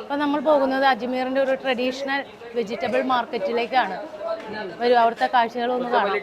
അപ്പോൾ നമ്മൾ പോകുന്നത് അജ്മീറിന്റെ ഒരു ട്രഡീഷണൽ വെജിറ്റബിൾ മാർക്കറ്റിലേക്കാണ്. വരും അവിടുത്തെ കാഴ്ചകളൊന്ന് കാണാം.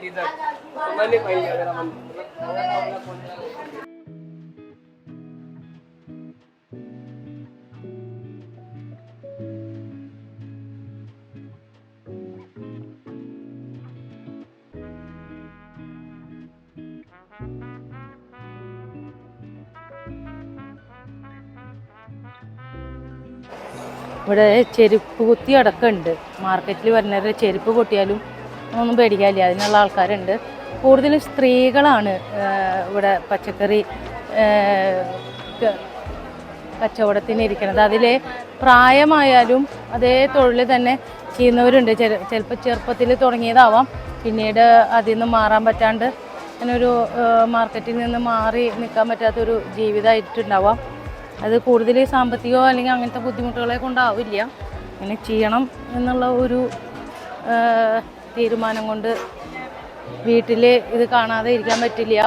ഇവിടെ ചെരുപ്പ് കുത്തി അടക്കമുണ്ട് മാർക്കറ്റിൽ വരുന്നവരുടെ ചെരുപ്പ് പൊട്ടിയാലും ഒന്നും പേടിക്കാല്ല അതിനുള്ള ആൾക്കാരുണ്ട്. കൂടുതലും സ്ത്രീകളാണ് ഇവിടെ പച്ചക്കറി കച്ചവടത്തിന് ഇരിക്കുന്നത്. അതിലെ പ്രായമായാലും അതേ തൊഴിൽ തന്നെ ചെയ്യുന്നവരുണ്ട്. ചിലപ്പോൾ ചെറുപ്പത്തിൽ തുടങ്ങിയതാവാം. പിന്നീട് അതിൽ നിന്ന് മാറാൻ പറ്റാണ്ട് അങ്ങനെ ഒരു മാർക്കറ്റിൽ നിന്ന് മാറി നിൽക്കാൻ പറ്റാത്തൊരു ജീവിതമായിട്ടുണ്ടാവാം അത് കൂടുതൽ സാമ്പത്തികമോ അല്ലെങ്കിൽ അങ്ങനത്തെ ബുദ്ധിമുട്ടുകളെ കൊണ്ടാവില്ല. അങ്ങനെ ചെയ്യണം എന്നുള്ള ഒരു തീരുമാനം കൊണ്ട് വീട്ടിൽ ഇത് കാണാതെ ഇരിക്കാൻ പറ്റില്ല.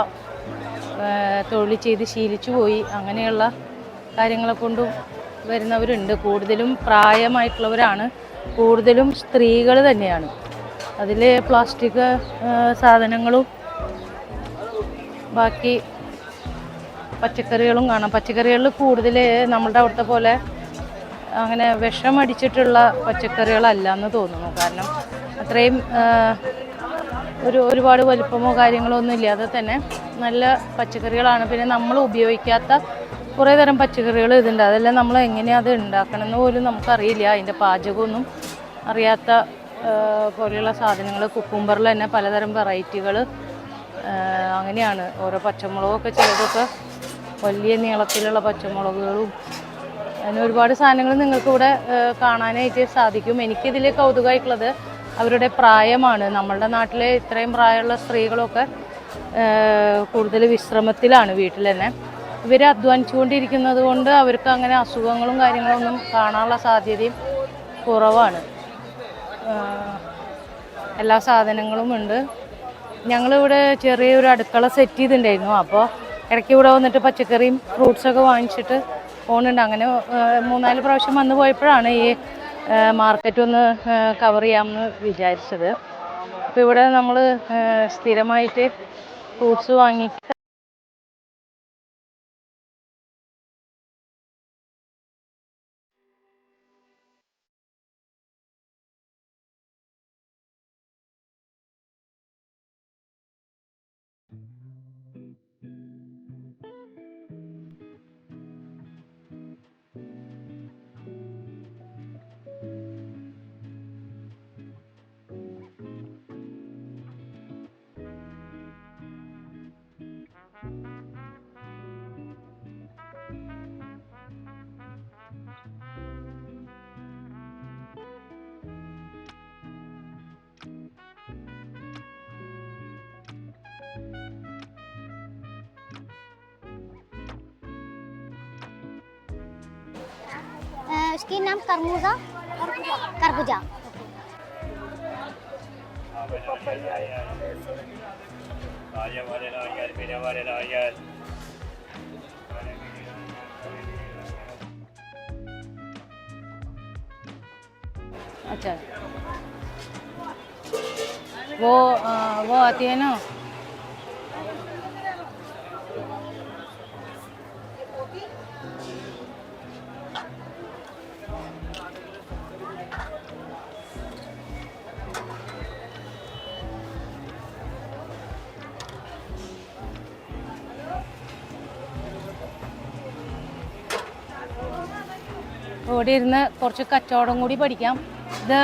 തൊഴിൽ ചെയ്ത് ശീലിച്ചു പോയി. അങ്ങനെയുള്ള കാര്യങ്ങളെ കൊണ്ടും വരുന്നവരുണ്ട്. കൂടുതലും പ്രായമായിട്ടുള്ളവരാണ്. കൂടുതലും സ്ത്രീകൾ തന്നെയാണ്. അതിൽ പ്ലാസ്റ്റിക് സാധനങ്ങളും ബാക്കി പച്ചക്കറികളും കാണാം. പച്ചക്കറികളിൽ കൂടുതൽ നമ്മളുടെ അവിടുത്തെ പോലെ അങ്ങനെ വിഷം അടിച്ചിട്ടുള്ള പച്ചക്കറികളല്ല എന്ന് തോന്നുന്നു. കാരണം അത്രയും ഒരു ഒരുപാട് വലുപ്പമോ കാര്യങ്ങളോ ഒന്നും ഇല്ലാതെ തന്നെ നല്ല പച്ചക്കറികളാണ്. പിന്നെ നമ്മൾ ഉപയോഗിക്കാത്ത കുറേ തരം പച്ചക്കറികൾ ഇതുണ്ട്. അതെല്ലാം നമ്മൾ എങ്ങനെയാണ് അത് ഉണ്ടാക്കണമെന്ന് പോലും നമുക്കറിയില്ല. അതിന്റെ പാചകമൊന്നും അറിയാത്ത പോലെയുള്ള സാധനങ്ങൾ കുക്കുംബറിൽ തന്നെ പലതരം വെറൈറ്റികൾ അങ്ങനെയാണ്. ഓരോ പച്ചമുളകൊക്കെ ചിലതൊക്കെ വലിയ നീളത്തിലുള്ള പച്ചമുളകുകളും അങ്ങനെ ഒരുപാട് സാധനങ്ങൾ നിങ്ങൾക്ക് ഇവിടെ കാണാനായിട്ട് സാധിക്കും. എനിക്കിതിൽ കൗതുകമായിട്ടുള്ളത് അവരുടെ പ്രായമാണ്. നമ്മളുടെ നാട്ടിലെ ഇത്രയും പ്രായമുള്ള സ്ത്രീകളൊക്കെ കൂടുതൽ വിശ്രമത്തിലാണ് വീട്ടിൽ തന്നെ. ഇവർ അധ്വാനിച്ചുകൊണ്ടിരിക്കുന്നത് കൊണ്ട് അവർക്ക് അങ്ങനെ അസുഖങ്ങളും കാര്യങ്ങളൊന്നും കാണാനുള്ള സാധ്യതയും കുറവാണ്. എല്ലാ സാധനങ്ങളും ഉണ്ട്. ഞങ്ങളിവിടെ ചെറിയൊരു അടുക്കള സെറ്റ് ചെയ്തിട്ടുണ്ടായിരുന്നു. അപ്പോൾ ഇടയ്ക്ക് ഇവിടെ വന്നിട്ട് പച്ചക്കറിയും ഫ്രൂട്ട്സൊക്കെ വാങ്ങിച്ചിട്ട് പോകുന്നുണ്ട്. അങ്ങനെ മൂന്നാൽ പ്രാവശ്യം വന്നു പോയപ്പോഴാണ് ഈ മാർക്കറ്റ് ഒന്ന് കവർ ചെയ്യാമെന്ന് വിചാരിച്ചത്. അപ്പോൾ ഇവിടെ നമ്മൾ സ്ഥിരമായിട്ട് ഫ്രൂട്ട്സ് വാങ്ങി उसकी नाम करमूजा खरबूजा अच्छा। वो अ, वो आती है ना? ഇവിടെ ഇരുന്ന് കുറച്ച് കച്ചവടം കൂടി പഠിക്കാം. ഇത്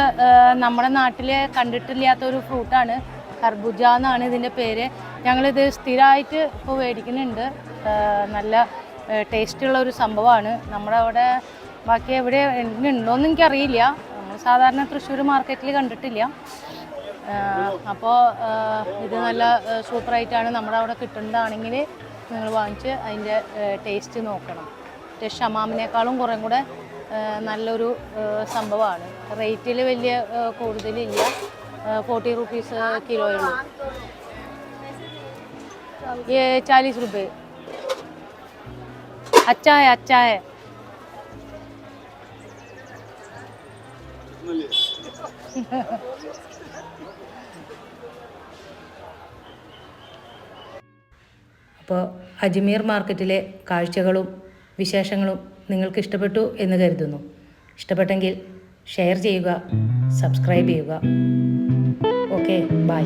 നമ്മുടെ നാട്ടിൽ കണ്ടിട്ടില്ലാത്ത ഒരു ഫ്രൂട്ടാണ് കർബുജ എന്നാണ് ഇതിന്റെ പേര്. ഞങ്ങളിത് സ്ഥിരമായിട്ട് ഇപ്പോൾ മേടിക്കുന്നുണ്ട്. നല്ല ടേസ്റ്റുള്ള ഒരു സംഭവമാണ്. നമ്മുടെ അവിടെ ബാക്കി എവിടെ ഉണ്ടോയെന്ന് എനിക്കറിയില്ല. നമ്മൾ സാധാരണ തൃശ്ശൂർ മാർക്കറ്റിൽ കണ്ടിട്ടില്ല. അപ്പോൾ ഇത് നല്ല സൂപ്പറായിട്ടാണ് നമ്മുടെ അവിടെ കിട്ടുന്നതാണെങ്കിൽ നിങ്ങൾ വാങ്ങിച്ച് അതിന്റെ ടേസ്റ്റ് നോക്കണം. മറ്റേ ഷമാമിനേക്കാളും കുറേ കൂടെ നല്ലൊരു സംഭവമാണ്. റേറ്റിൽ വലിയ കൂടുതലില്ല. ഫോർട്ടി റുപ്പീസ് കിലോയുള്ളൂ ചാലീസ് റുപ്പേ अच्छा है अच्छा है അപ്പോൾ അജ്മീർ മാർക്കറ്റിലെ കാഴ്ചകളും വിശേഷങ്ങളും നിങ്ങൾക്ക് ഇഷ്ടപ്പെട്ടു എന്ന് കരുതുന്നു. ഇഷ്ടപ്പെട്ടെങ്കിൽ ഷെയർ ചെയ്യുക സബ്സ്ക്രൈബ് ചെയ്യുക. Okay bye.